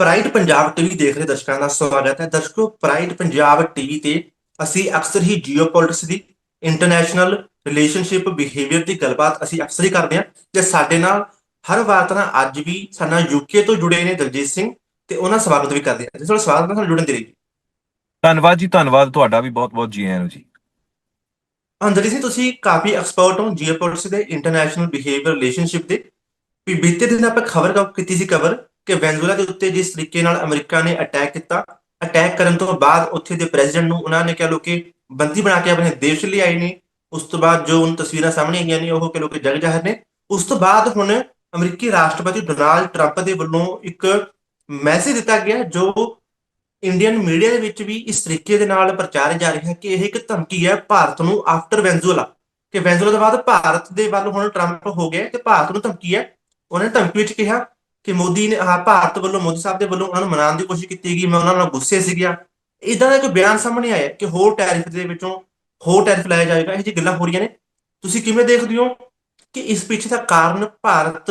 Pride Punjab TV ਦੇਖ ਰਹੇ ਦਰਸ਼ਕਾਂ ਦਾ ਸਵਾਗਤ ਹੈ। ਦਰਸ਼ਕੋ ਪ੍ਰਾਈਡ ਪੰਜਾਬ ਟੀਵੀ ਤੇ ਅਸੀਂ ਅਕਸਰ ਹੀ ਜੀਓਪੋਲਿਟਿਕਸ ਦੀ ਇੰਟਰਨੈਸ਼ਨਲ ਰਿਲੇਸ਼ਨਸ਼ਿਪ ਬਿਹੇਵੀਅਰ ਦੀ ਗੱਲਬਾਤ ਅਸੀਂ ਅਕਸਰ ਹੀ ਕਰਦੇ ਹਾਂ ਤੇ ਸਾਡੇ ਨਾਲ ਹਰ ਵਾਰ ਤਰ੍ਹਾਂ ਅੱਜ ਵੀ ਸਾਡਾ ਯੂਕੇ ਤੋਂ ਜੁੜੇ ਨੇ ਦਲਜੀਤ ਸਿੰਘ ਤੇ ਉਹਨਾਂ ਦਾ ਸਵਾਗਤ ਵੀ ਕਰਦੇ ਹਾਂ। ਜਿਸ ਨਾਲ ਸਵਾਗਤ ਨਾਲ ਜੁੜਨ ਦੇ ਲਈ ਧੰਨਵਾਦ ਜੀ ਧੰਨਵਾਦ ਤੁਹਾਡਾ ਵੀ ਬਹੁਤ-ਬਹੁਤ ਜੀ ਆਇਆਂ ਨੂੰ ਜੀ। ਅੰਦਰੀ ਸਿੰਘ ਤੁਸੀਂ ਕਾਫੀ ਐਕਸਪਰਟ ਹੋ ਜੀਓਪੋਲਿਟਿਕਸ ਦੇ ਇੰਟਰਨੈਸ਼ਨਲ ਬਿਹੇਵੀਅਰ ਰਿਲੇਸ਼ਨਸ਼ਿਪ ਦੇ। ਵੀ ਬੀਤੇ ਦਿਨ ਆਪਾਂ ਖਬਰ ਕੀਤੀ ਸੀ ਕਵਰ ਕਿ ਵੈਨਜ਼ੂਲਾ ਦੇ ਉੱਤੇ ਜਿਸ ਤਰੀਕੇ ਨਾਲ ਅਮਰੀਕਾ ਨੇ ਅਟੈਕ ਕੀਤਾ ਅਟੈਕ ਕਰਨ ਤੋਂ ਬਾਅਦ ਉੱਥੇ ਦੇ ਪ੍ਰੈਜ਼ੀਡੈਂਟ ਨੂੰ ਉਹਨਾਂ ਨੇ ਕਿਹਾ ਲੋਕੇ ਬੰਦੀ ਬਣਾ ਕੇ ਆਪਣੇ ਦੇਸ਼ ਲਈ ਆਏ ਨੇ, ਉਸ ਤੋਂ ਬਾਅਦ ਜੋ ਉਹਨਾਂ ਤਸਵੀਰਾਂ ਸਾਹਮਣੇ ਆਈਆਂ ਨੇ, ਉਹ ਕਿ ਲੋਕੇ ਜਗ ਜਾਹਰ ਨੇ। ਉਸ ਤੋਂ ਬਾਅਦ ਹੁਣ ਅਮਰੀਕੀ ਰਾਸ਼ਟਰਪਤੀ ਡੋਨਾਲਡ ਟਰੰਪ ਦੇ ਵੱਲੋਂ ਇੱਕ ਮੈਸੇਜ ਦਿੱਤਾ ਗਿਆ ਜੋ ਇੰਡੀਅਨ ਮੀਡੀਆ ਦੇ ਵਿੱਚ ਵੀ ਇਸ ਤਰੀਕੇ ਦੇ ਨਾਲ ਪ੍ਰਚਾਰਿਆ ਜਾ ਰਿਹਾ ਹੈ ਕਿ ਇਹ ਇੱਕ ਧਮਕੀ ਹੈ ਭਾਰਤ ਨੂੰ ਆਫਟਰ ਵੈਨਜ਼ੂਲਾ ਕਿ ਵੈਨਜ਼ੂਲਾ ਤੋਂ ਬਾਅਦ ਭਾਰਤ ਦੇ ਵੱਲ ਹੁਣ ਟਰੰਪ ਹੋ ਗਿਆ ਤੇ ਭਾਰਤ ਨੂੰ ਧਮਕੀ ਹੈ। ਉਹਨਾਂ ਨੇ ਧਮਕੀ ਵਿੱਚ ਕਿਹਾ ਕਿ ਮੋਦੀ ਨੇ ਆ ਭਾਰਤ ਵੱਲੋਂ, ਮੋਦੀ ਸਾਹਿਬ ਦੇ ਵੱਲੋਂ ਉਹਨਾਂ ਨੂੰ ਮਨਾਉਣ ਦੀ ਕੋਸ਼ਿਸ਼ ਕੀਤੀ ਗਈ। ਮੈਂ ਉਹਨਾਂ ਨਾਲ ਗੁੱਸੇ ਸੀ ਗਿਆ ਇਦਾਂ ਦਾ ਇੱਕ ਬਿਆਨ ਸਾਹਮਣੇ ਆਇਆ ਕਿ ਹੋਰ ਟੈਰਿਫ ਦੇ ਵਿੱਚੋਂ ਹੋਰ ਟੈਰਿਫ ਲਾਇਆ ਜਾਏਗਾ ਇਹ ਜੀ ਗੱਲਾਂ ਹੋ ਰਹੀਆਂ ਨੇ। ਤੁਸੀਂ ਕਿਵੇਂ ਦੇਖਦੇ ਹੋ ਕਿ ਇਸ ਪਿੱਛੇ ਦਾ ਕਾਰਨ ਭਾਰਤ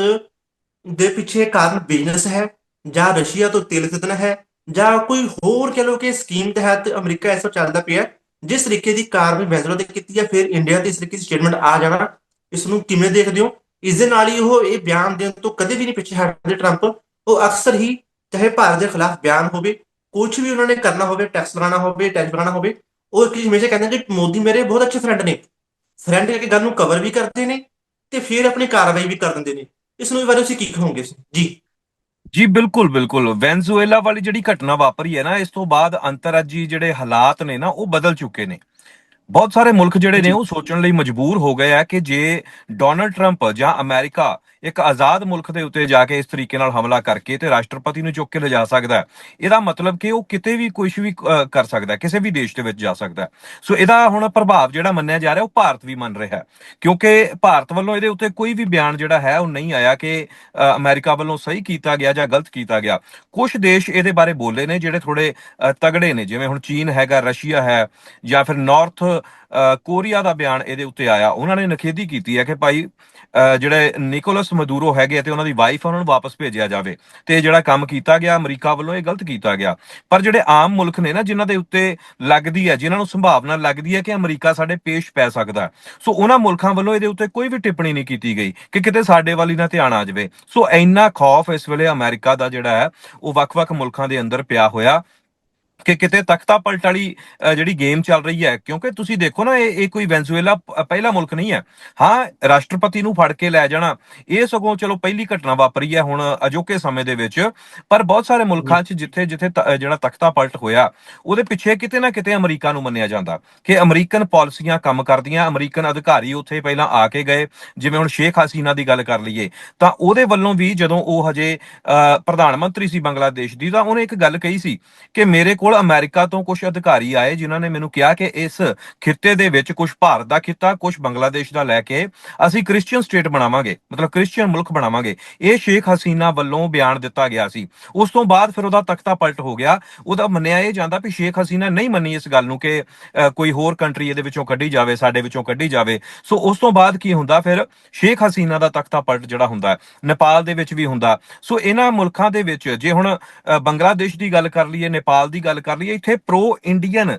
ਦੇ ਪਿੱਛੇ ਕਾਰਨ ਬਿਜ਼ਨਸ ਹੈ? ਜਾਂ ਰਸ਼ੀਆ ਤੋਂ ਤੇਲ ਖਰੀਦਣਾ ਹੈ? ਜਾਂ ਕੋਈ ਹੋਰ ਕਹ ਲੋ ਕਿ ਸਕੀਮ ਤਹਿਤ ਅਮਰੀਕਾ ਇਸ ਤੋਂ ਚੱਲਦਾ ਪਿਆ ਜਿਸ ਤਰੀਕੇ ਦੀ ਕਾਰਵਾਈ ਵੈਨਜ਼ੂਲਾ ਤੇ ਕੀਤੀ ਹੈ, ਫਿਰ ਇੰਡੀਆ ਤੇ ਇਸ ਤਰੀਕੇ ਦੀ ਸਟੇਟਮੈਂਟ ਆ ਜਾਣਾ। ਇਸ ਨੂੰ ਕਿਵੇਂ ਦੇਖਦੇ ਹੋ? ਇਸ ਦੇ ਨਾਲ ਹੀ ਉਹ ਇਹ ਬਿਆਨ ਦੇਣ ਤੋਂ ਕਦੇ ਵੀ ਨਹੀਂ ਪਿੱਛੇ ਹਟਦੇ ਟਰੰਪ। ਉਹ ਅਕਸਰ ਹੀ ਚਾਹੇ ਭਾਰਤ ਦੇ ਖਿਲਾਫ ਬਿਆਨ ਹੋਵੇ ਕੁਝ ਵੀ ਉਹਨਾਂ ਨੇ ਕਰਨਾ ਹੋਵੇ, ਟੈਕਸ ਲਗਾਉਣਾ ਹੋਵੇ ਟੈਕਸ ਲਗਾਉਣਾ ਹੋਵੇ, ਉਹ ਇੱਕ ਹਮੇਸ਼ਾ ਕਹਿੰਦੇ ਕਿ ਮੋਦੀ ਮੇਰੇ ਬਹੁਤ ਅੱਛੇ ਫਰੈਂਡ ਨੇ। ਫਰੈਂਡ ਕਰਕੇ ਗੱਲ ਨੂੰ ਕਵਰ ਵੀ ਕਰਦੇ ਨੇ ਤੇ ਫਿਰ ਆਪਣੀ ਕਾਰਵਾਈ ਵੀ ਕਰ ਦਿੰਦੇ ਨੇ। ਇਸ ਨੂੰ ਬਾਰੇ ਤੁਸੀਂ ਕੀ ਕਹੋਗੇ ਜੀ। ਜੀ, ਬਿਲਕੁਲ ਬਿਲਕੁਲ। ਵੈਨਜ਼ੂਏਲਾ ਵਾਲੀ ਜਿਹੜੀ ਘਟਨਾ ਵਾਪਰੀ ਹੈ ਨਾ, ਇਸ ਤੋਂ ਬਾਅਦ ਅੰਤਰਰਾਜੀ ਜਿਹੜੇ ਹਾਲਾਤ ਨੇ ਨਾ, ਉਹ ਬਦਲ ਚੁੱਕੇ ਨੇ। ਬਹੁਤ ਸਾਰੇ ਮੁਲਕ ਜਿਹੜੇ ਨੇ ਉਹ ਸੋਚਣ ਲਈ ਮਜਬੂਰ ਹੋ ਗਏ ਆ ਕਿ ਜੇ ਡੋਨਲਡ ਟਰੰਪ ਜਾਂ ਅਮਰੀਕਾ ਇੱਕ ਆਜ਼ਾਦ ਮੁਲਕ ਦੇ ਉੱਤੇ ਜਾ ਕੇ ਇਸ ਤਰੀਕੇ ਨਾਲ ਹਮਲਾ ਕਰਕੇ ਤੇ ਰਾਸ਼ਟਰਪਤੀ ਨੂੰ ਚੁੱਕ ਕੇ ਲਿਜਾ ਸਕਦਾ ਹੈ। ਇਹਦਾ ਮਤਲਬ ਕਿ ਉਹ ਕਿਤੇ ਵੀ ਕੁਝ ਵੀ ਕਰ ਸਕਦਾ ਕਿਸੇ ਵੀ ਦੇਸ਼ ਦੇ ਵਿੱਚ ਜਾ ਸਕਦਾ ਸੋ ਇਹਦਾ ਹੁਣ ਪ੍ਰਭਾਵ ਜਿਹੜਾ ਮੰਨਿਆ ਜਾ ਰਿਹਾ ਉਹ ਭਾਰਤ ਵੀ ਮੰਨ ਰਿਹਾ ਕਿਉਂਕਿ ਭਾਰਤ ਵੱਲੋਂ ਇਹਦੇ ਉੱਤੇ ਕੋਈ ਵੀ ਬਿਆਨ ਜਿਹੜਾ ਹੈ ਉਹ ਨਹੀਂ ਆਇਆ ਕਿ ਅ, ਅਮਰੀਕਾ ਵੱਲੋਂ ਸਹੀ ਕੀਤਾ ਗਿਆ ਜਾਂ ਗਲਤ ਕੀਤਾ ਗਿਆ। ਕੁਝ ਦੇਸ਼ ਇਹਦੇ ਬਾਰੇ ਬੋਲੇ ਨੇ ਜਿਹੜੇ ਥੋੜੇ ਤਗੜੇ ਨੇ ਜਿਵੇਂ ਹੁਣ ਚੀਨ ਹੈਗਾ ਰਸ਼ੀਆ ਹੈ ਜਾਂ ਫਿਰ ਨਾਰਥ ਕੋਰੀਆ ਦਾ ਬਿਆਨ ਇਹਦੇ ਉੱਤੇ ਆਇਆ। ਉਹਨਾਂ ਨੇ ਨਖੇਦੀ ਕੀਤੀ ਹੈ ਕਿ ਭਾਈ ਜਿਹੜੇ ਨਿਕੋਲਸ ਮਦੂਰੋ ਹੈਗੇ ਤੇ ਉਹਨਾਂ ਦੀ ਵਾਈਫ ਉਹਨਾਂ ਨੂੰ ਵਾਪਸ ਭੇਜਿਆ ਜਾਵੇ। ਤੇ ਜਿਹੜਾ ਕੰਮ ਕੀਤਾ ਗਿਆ, ਅਮਰੀਕਾ ਵੱਲੋਂ ਇਹ ਗਲਤ ਕੀਤਾ ਗਿਆ। ਪਰ ਜਿਹੜੇ ਆਮ ਮੁਲਕ ਨੇ ਨਾ, ਜਿਨ੍ਹਾਂ ਦੇ ਉੱਤੇ ਲੱਗਦੀ ਹੈ, ਜਿਨ੍ਹਾਂ ਨੂੰ ਸੰਭਾਵਨਾ ਲੱਗਦੀ ਹੈ ਕਿ ਅਮਰੀਕਾ ਸਾਡੇ ਪੇਸ਼ ਪੈ ਸਕਦਾ ਸੋ ਉਹਨਾਂ ਮੁਲਕਾਂ ਵੱਲੋਂ ਇਹਦੇ ਉੱਤੇ ਕੋਈ ਵੀ ਟਿੱਪਣੀ ਨਹੀਂ ਕੀਤੀ ਗਈ ਕਿ ਕਿਤੇ ਸਾਡੇ ਵੱਲ ਨਾ ਧਿਆਨ ਆ ਜਾਵੇ। ਸੋ ਇੰਨਾ ਖੌਫ ਇਸ ਵੇਲੇ ਅਮਰੀਕਾ ਦਾ ਜਿਹੜਾ ਹੈ, ਉਹ ਵੱਖ-ਵੱਖ ਮੁਲਕਾਂ ਦੇ ਅੰਦਰ ਪਿਆ ਹੋਇਆ। ਕਿ ਕਿਤੇ ਤਖਤਾ ਪਲਟ ਵਾਲੀ ਜਿਹੜੀ ਗੇਮ ਚੱਲ ਰਹੀ ਹੈ ਕਿਉਂਕਿ ਤੁਸੀਂ ਦੇਖੋ ਨਾ ਇਹ ਇਹ ਕੋਈ ਵੈਨਜ਼ੂਏਲਾ ਪਹਿਲਾ ਮੁਲਕ ਨਹੀਂ ਹੈ। ਹਾਂ ਰਾਸ਼ਟਰਪਤੀ ਨੂੰ ਫੜ ਕੇ ਲੈ ਜਾਣਾ ਇਹ ਸਗੋਂ ਚਲੋ ਪਹਿਲੀ ਘਟਨਾ ਵਾਪਰੀ ਹੈ ਹੁਣ ਅਜੋਕੇ ਸਮੇਂ ਦੇ ਵਿੱਚ ਪਰ ਬਹੁਤ ਸਾਰੇ ਮੁਲਕਾਂ 'ਚ ਜਿੱਥੇ ਜਿੱਥੇ ਜਿਹੜਾ ਤਖਤਾ ਪਲਟ ਹੋਇਆ ਉਹਦੇ ਪਿੱਛੇ ਕਿਤੇ ਨਾ ਕਿਤੇ ਅਮਰੀਕਾ ਨੂੰ ਮੰਨਿਆ ਜਾਂਦਾ ਕਿ ਅਮਰੀਕਨ ਪਾਲਿਸੀਆਂ ਕੰਮ ਕਰਦੀਆਂ ਅਮਰੀਕਨ ਅਧਿਕਾਰੀ ਉੱਥੇ ਪਹਿਲਾਂ ਆ ਕੇ ਗਏ ਜਿਵੇਂ ਹੁਣ ਸ਼ੇਖ ਹਸੀਨਾ ਦੀ ਗੱਲ ਕਰ ਲਈਏ ਤਾਂ ਉਹਦੇ ਵੱਲੋਂ ਵੀ ਜਦੋਂ ਉਹ ਹਜੇ ਅ, ਪ੍ਰਧਾਨ ਮੰਤਰੀ ਸੀ ਬੰਗਲਾਦੇਸ਼ ਦੀ ਤਾਂ ਉਹਨੇ ਇੱਕ ਗੱਲ ਕਹੀ ਸੀ ਕਿ ਮੇਰੇ ਕੋਲ ਅਮਰੀਕਾ ਤੋਂ ਕੁਝ ਅਧਿਕਾਰੀ ਆਏ ਜਿਨ੍ਹਾਂ ਨੇ ਮੈਨੂੰ ਕਿਹਾ ਕਿ ਇਸ ਖਿੱਤੇ ਦੇ ਵਿੱਚ ਕੁਝ ਭਾਰਤ ਦਾ ਖਿੱਤਾ ਕੁਝ ਬੰਗਲਾਦੇਸ਼ ਦਾ ਲੈ ਕੇ ਅਸੀਂ ਕ੍ਰਿਸਚੀਅਨ ਸਟੇਟ ਬਣਾਵਾਂਗੇ ਮਤਲਬ ਕ੍ਰਿਸਚੀਅਨ ਮੁਲਕ ਬਣਾਵਾਂਗੇ। ਇਹ ਸ਼ੇਖ ਹਸੀਨਾ ਵੱਲੋਂ ਬਿਆਨ ਦਿੱਤਾ ਗਿਆ ਸੀ। ਉਸ ਤੋਂ ਬਾਅਦ ਫਿਰ ਉਹਦਾ ਤਖਤਾ ਪਲਟ ਹੋ ਗਿਆ। ਉਹਦਾ ਮੰਨਿਆ ਇਹ ਜਾਂਦਾ ਵੀ ਸ਼ੇਖ ਹਸੀਨਾ ਨਹੀਂ ਮੰਨੀ ਇਸ ਗੱਲ ਨੂੰ ਕਿ ਕੋਈ ਹੋਰ ਕੰਟਰੀ ਇਹਦੇ ਵਿੱਚੋਂ ਕੱਢੀ ਜਾਵੇ ਸਾਡੇ ਵਿੱਚੋਂ ਕੱਢੀ ਜਾਵੇ। ਸੋ ਉਸ ਤੋਂ ਬਾਅਦ ਕੀ ਹੁੰਦਾ? ਫਿਰ ਸ਼ੇਖ ਹਸੀਨਾ ਦਾ ਤਖਤਾ ਪਲਟ ਜਿਹੜਾ ਹੁੰਦਾ ਨੇਪਾਲ ਦੇ ਵਿੱਚ ਵੀ ਹੁੰਦਾ। ਸੋ ਇਹਨਾਂ ਮੁਲਕਾਂ ਦੇ ਵਿੱਚ ਜੇ ਹੁਣ ਅ, ਬੰਗਲਾਦੇਸ਼ ਦੀ ਗੱਲ ਕਰ ਲਈਏ ਨੇਪਾਲ ਦੀ ਗੱਲ ਕਰ ਲਈਏ ਇੱਥੇ pro Indian